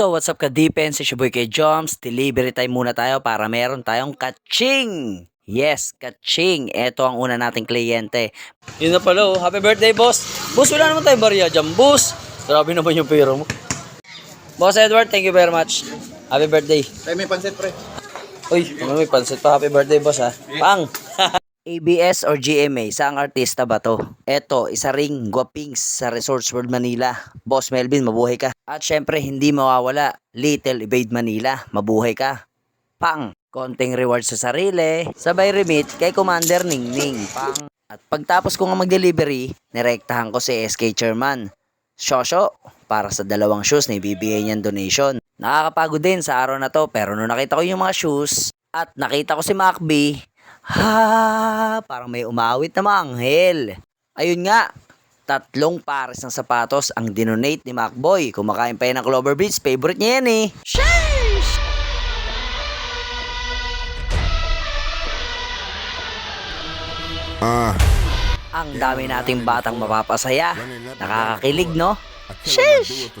So what's up ka defense? It's your boy kay Joms. Delivery time muna tayo para meron tayong kaching. Yes, kaching. Ito ang una nating kliyente. Yun na pala oh. Happy birthday boss. Boss, wala naman tayong barya dyan. Boss, grabe naman yung pera mo. Boss Edward, thank you very much. Happy birthday. Ay, may pansit, pre. Uy, ano may pansit pa. Happy birthday, boss, ha? Pang! ABS or GMA, saang artista ba to? Eto, isa ring guwapings sa Resorts World Manila. Boss Melvin, mabuhay ka. At syempre, hindi mawawala, Little Evade Manila, mabuhay ka. Pang! Konting reward sa sarili, sabay remit kay Commander Ningning. Pang! At pagtapos ko nga mag-delivery, nirektahan ko si SK Chairman. Shosho, para sa dalawang shoes na ibibigay niyang donation. Nakakapagod din sa araw na to pero nung nakita ko yung mga shoes at nakita ko si Macby, ha, parang may umawit na manghel. Ayun nga, tatlong pares ng sapatos ang dinonate ni Macboy. Kumakain pa yan ng Clover Beach, favorite niya yan eh. Sheesh! Ah, Ang dami nating batang mapapasaya. Nakakakilig, no? Sheesh!